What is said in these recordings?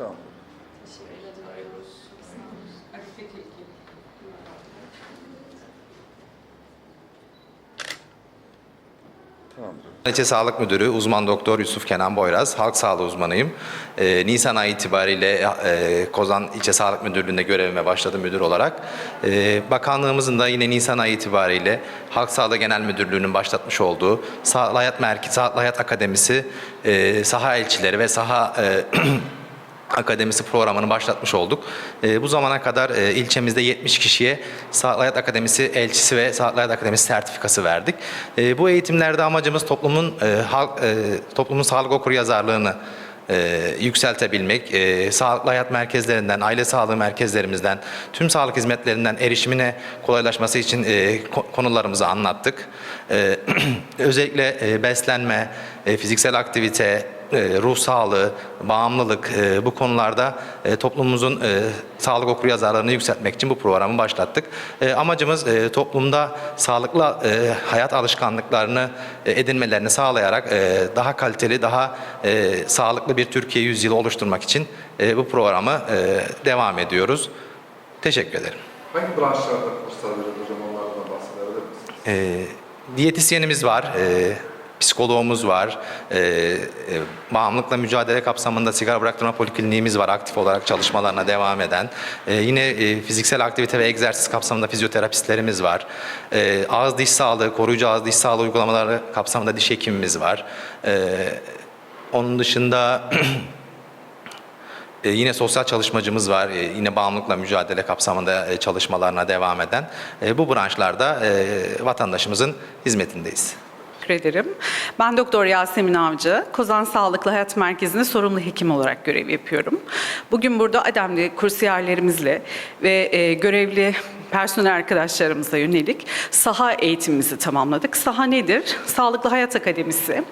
Tamam. Tamamdır. İlçe Sağlık Müdürü uzman doktor Yusuf Kenan Boyraz, halk sağlığı uzmanıyım. Ee, Nisan ayı itibariyle e, Kozan İlçe Sağlık Müdürlüğü'nde görevime başladım müdür olarak. Ee, bakanlığımızın da yine Nisan ayı itibariyle Halk Sağlığı Genel Müdürlüğü'nün başlatmış olduğu Sağlık Hayat Merkezi, Sağlık Hayat Akademisi, e, saha elçileri ve saha e, Akademisi programını başlatmış olduk. Ee, bu zamana kadar e, ilçemizde 70 kişiye Sağlık Hayat Akademisi elçisi ve Sağlık Hayat Akademisi sertifikası verdik. Ee, bu eğitimlerde amacımız toplumun e, halk e, toplumun sağlık okuryazarlığını e, yükseltebilmek, e, sağlıklı hayat merkezlerinden, aile sağlığı merkezlerimizden, tüm sağlık hizmetlerinden erişimine kolaylaşması için e, ko- konularımızı anlattık. E, özellikle e, beslenme, e, fiziksel aktivite, e, ruh sağlığı, bağımlılık e, bu konularda e, toplumumuzun e, sağlık okuryazarlığını yükseltmek için bu programı başlattık. E, amacımız e, toplumda sağlıklı e, hayat alışkanlıklarını e, edinmelerini sağlayarak e, daha kaliteli, daha e, sağlıklı bir Türkiye yüzyılı oluşturmak için e, bu programı e, devam ediyoruz. Teşekkür ederim. Hangi branşlarda kurslar verilir hocam onlardan bahsedebilir misiniz? E, diyetisyenimiz var, e, psikoloğumuz var, e, e, bağımlılıkla mücadele kapsamında sigara bıraktırma polikliniğimiz var aktif olarak çalışmalarına devam eden. E, yine e, fiziksel aktivite ve egzersiz kapsamında fizyoterapistlerimiz var. E, ağız diş sağlığı, koruyucu ağız diş sağlığı uygulamaları kapsamında diş hekimimiz var. E, onun dışında E, yine sosyal çalışmacımız var. E, yine bağımlılıkla mücadele kapsamında e, çalışmalarına devam eden. E, bu branşlarda e, vatandaşımızın hizmetindeyiz. Teşekkür ederim. Ben Doktor Yasemin Avcı, Kozan Sağlıklı Hayat Merkezi'nde sorumlu hekim olarak görev yapıyorum. Bugün burada Ademli kursiyerlerimizle ve e, görevli personel arkadaşlarımıza yönelik saha eğitimimizi tamamladık. Saha nedir? Sağlıklı Hayat Akademisi.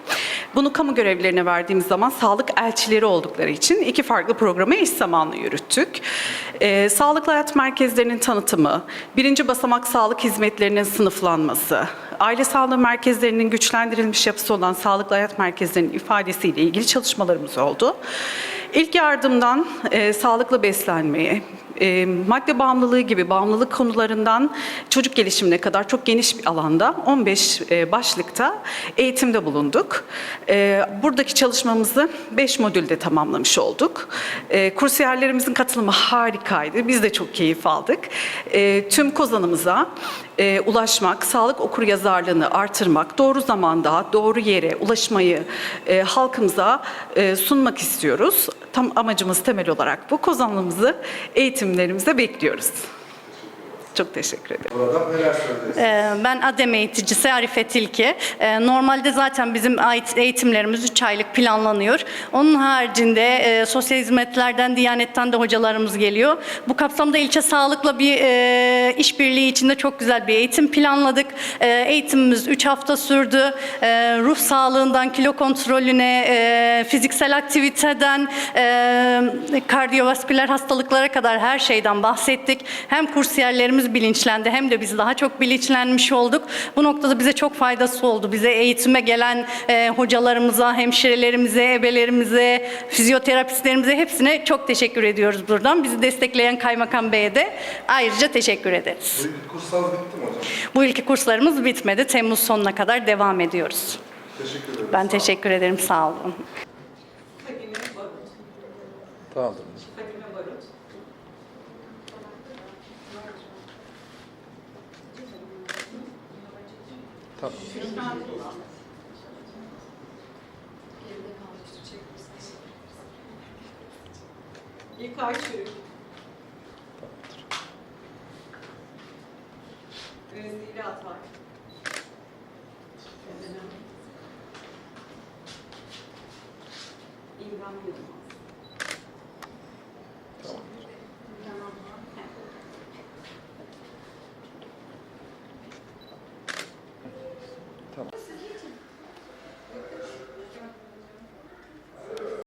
Bunu kamu görevlilerine verdiğimiz zaman sağlık elçileri oldukları için iki farklı programı eş zamanlı yürüttük. E, sağlıklı Hayat Merkezlerinin tanıtımı, birinci basamak sağlık hizmetlerinin sınıflanması, aile sağlığı merkezlerinin güçlendirilmiş yapısı olan sağlıklı hayat merkezlerinin ifadesiyle ilgili çalışmalarımız oldu. İlk yardımdan e, sağlıklı beslenmeye, e, madde bağımlılığı gibi bağımlılık konularından çocuk gelişimine kadar çok geniş bir alanda 15 e, başlıkta eğitimde bulunduk. E, buradaki çalışmamızı 5 modülde tamamlamış olduk. E, kursiyerlerimizin katılımı harikaydı. Biz de çok keyif aldık. E, tüm kozanımıza e, ulaşmak, sağlık okuryazarlığını artırmak, doğru zamanda, doğru yere ulaşmayı e, halkımıza e, sunmak istiyoruz. Tam amacımız temel olarak bu. Kozanlığımızı eğitimlerimizde bekliyoruz. Çok teşekkür ederim. Burada neler söyleyeceksiniz? Ee, Ben ADEM eğiticisi Arife Tilki. Ee, Normalde zaten bizim ait- eğitimlerimiz 3 aylık planlanıyor. Onun haricinde e, sosyal hizmetlerden, Diyanet'ten de hocalarımız geliyor. Bu kapsamda ilçe sağlıkla bir e, işbirliği içinde çok güzel bir eğitim planladık. E, eğitimimiz 3 hafta sürdü. E, ruh sağlığından kilo kontrolüne, e, fiziksel aktiviteden, e, kardiyovasküler hastalıklara kadar her şeyden bahsettik. Hem kursiyerlerimiz bilinçlendi hem de biz daha çok bilinçlenmiş olduk. Bu noktada bize çok faydası oldu. Bize eğitime gelen e, hocalarımıza, hemşirelerimize, ebelerimize, fizyoterapistlerimize hepsine çok teşekkür ediyoruz buradan. Bizi destekleyen Kaymakam Bey'e de ayrıca teşekkür ederiz. Bu ilk kurslar bitti mi hocam? Bu ilki kurslarımız bitmedi. Temmuz sonuna kadar devam ediyoruz. Teşekkür ederim. Ben teşekkür ederim. Sağ olun. Tamamdır. Tamam. İlkay Çürük. Özgür Atay. İlhan Yılmaz.